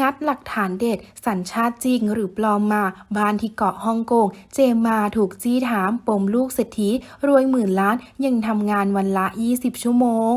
งัดหลักฐานเด็ด สัญชาติจริงหรือปลอมมา บ้านที่เกาะฮ่องกง เจมมาถูกจี้ถามปมลูกเศรษฐีรวยหมื่นล้าน ยังทำงานวันละ 20 ชั่วโมง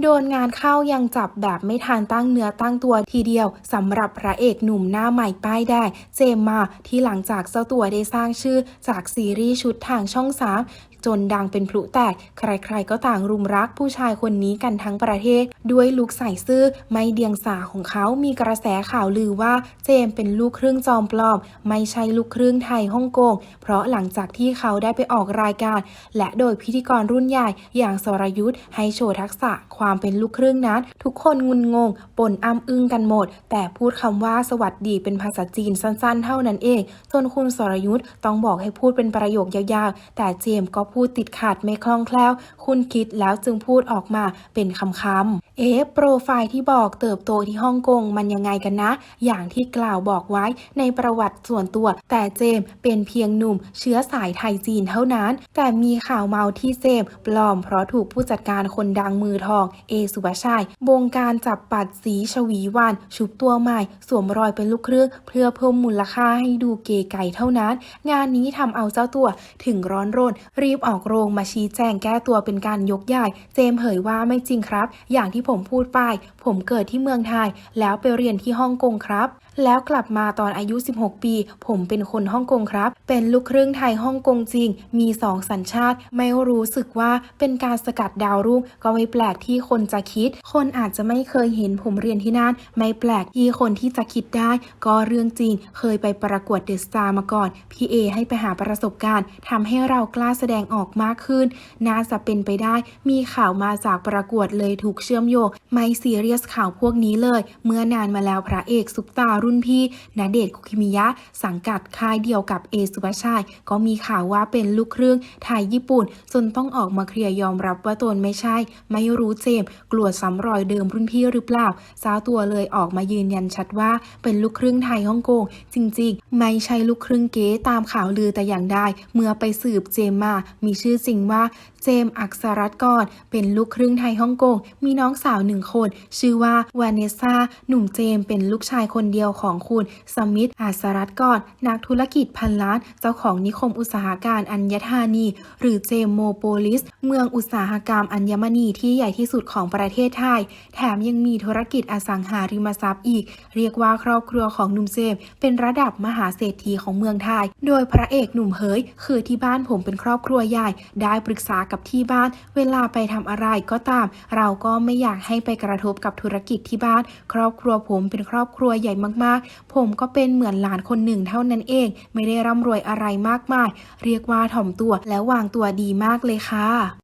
โดนงานเข้ายังจับแบบไม่ทันตั้งเนื้อตั้งตัวทีเดียวสำหรับพระเอกหนุ่มหน้าใหม่ป้ายแดงเจมมาที่หลังจากเจ้าตัวได้สร้างชื่อจากซีรีส์ชุดทางช่อง3 จนดังเป็นพลุแตก ใครๆก็ต่างรุมรักผู้ชายคนนี้กันทั้งประเทศ ด้วยลุคใส่ซื่อไม่เดียงสาของเขามีกระแสข่าวลือว่าเจมเป็นลูกครึ่งจอมปลอม ไม่ใช่ลูกครึ่งไทยฮ่องกง เพราะหลังจากที่เขาได้ไปออกรายการ และโดยพิธีกรรุ่นใหญ่อย่างสรยุทธ์ให้โชว์ทักษะความเป็นลูกครึ่งนั้น ทุกคนงุนงง ปนอ้ำอึ้งกันหมด แต่พูดคำว่าสวัสดีเป็นภาษาจีนสั้นๆ เท่านั้นเอง จนคุณสรยุทธ์ต้องบอกให้พูดเป็นประโยคยาวๆ แต่เจมก็พูดติดขัดไม่คล่องแคล่ว คุณคิดแล้วจึงพูดออกมาเป็นคำคำ เอ๊ะโปรไฟล์ที่บอกเติบโตที่ฮ่องกงมันยังไงกันนะ อย่างที่กล่าวบอกไว้ในประวัติส่วนตัว แต่เจมเป็นเพียงหนุ่ม เชื้อสายไทยจีนเท่านั้น แต่มีข่าวเมาที่เจมปลอมเพราะถูกผู้จัดการคนดังมือทอง เอสุภาชัยบงการจับปัดสีชวีวันชุบตัวใหม่ สวมรอยเป็นลูกครึ่งเพื่อเพิ่มมูลค่าให้ดูเก๋ไก่เท่านั้น งานนี้ทำเอาเจ้าตัวถึงร้อนรน รีบออกโรงมาชี้แจงแก้ตัวเป็นการยกใหญ่ เจมเผยว่าไม่จริงครับ อย่างที่ผมพูดไป ผมเกิดที่เมืองไทย แล้วไปเรียนที่ฮ่องกงครับ แล้วกลับมาตอนอายุ 16 ปี ผมเป็นคนฮ่องกงครับ เป็นลูกครึ่งไทยฮ่องกงจริง มีสองสัญชาติ ไม่รู้สึกว่าเป็นการสกัดดาวรุ่ง ก็ไม่แปลกที่คนจะคิด คนอาจจะไม่เคยเห็นผมเรียนที่นั่น ไม่แปลกที่คนที่จะคิดได้ ก็เรื่องจริง เคยไปประกวดเดอะสตาร์มาก่อน พี่เอให้ไปหาประสบการณ์ทำให้เรากล้าแสดงออกมากขึ้น น่าจะเป็นไปได้ มีข่าวมาจากประกวดเลยถูกเชื่อมโยงไม่ซีเรียสข่าวพวกนี้เลย เมื่อนานมาแล้วพระเอกซุปตารุ่นพี่ณเดชน์คุกิมิยะ สังกัดค่ายเดียวกับเอสุภาชัยก็มีข่าวว่าเป็นลูกครึ่งไทยญี่ปุ่น จนต้องออกมาเคลียร์ยอมรับว่าตนไม่ใช่ ไม่รู้เจม์กลัวซ้ำรอยเดิมรุ่นพี่หรือเปล่าเจ้าตัวเลยออกมายืนยันชัดว่าเป็นลูกครึ่งไทยฮ่องกง จริงๆ ไม่ใช่ลูกครึ่งเก๋ตามข่าวลือแต่อย่างใดเมื่อไปสืบเจมมา มีชื่อจริงว่าเจม์อักษรัตน์กรเป็นลูกครึ่งไทยฮ่องกง มีน้องสาวหนึ่งคน ชื่อว่าวาเนซ่า หนุ่มเจมเป็นลูกชายคนเดียวของคุณสมิธอักษรัตน์กรนักธุรกิจพันล้าน เจ้าของนิคมอุตสาหการอัญธานี หรือเจมโมโปลิส เมืองอุตสาหกรรมอัญมณีที่ใหญ่ที่สุดของประเทศไทย แถมยังมีธุรกิจอสังหาริมทรัพย์อีก เรียกว่าครอบครัวของหนุ่มเจมเป็นระดับมหาเศรษฐีของเมืองไทย โดยพระเอกหนุ่มเฮยคือที่บ้านผมเป็นครอบครัวใหญ่ ได้ปรึกษากับที่บ้าน เวลาไปทำอะไรก็ตาม เราก็ไม่อยากากให้ไปกระทบกับธุรกิจที่บ้าน ครอบครัวผมเป็นครอบครัวใหญ่มากๆ ผมก็เป็นเหมือนหลานคนหนึ่งเท่านั้นเอง ไม่ได้ร่ำรวยอะไรมากมาย เรียกว่าถ่อมตัวและวางตัวดีมากเลยค่ะ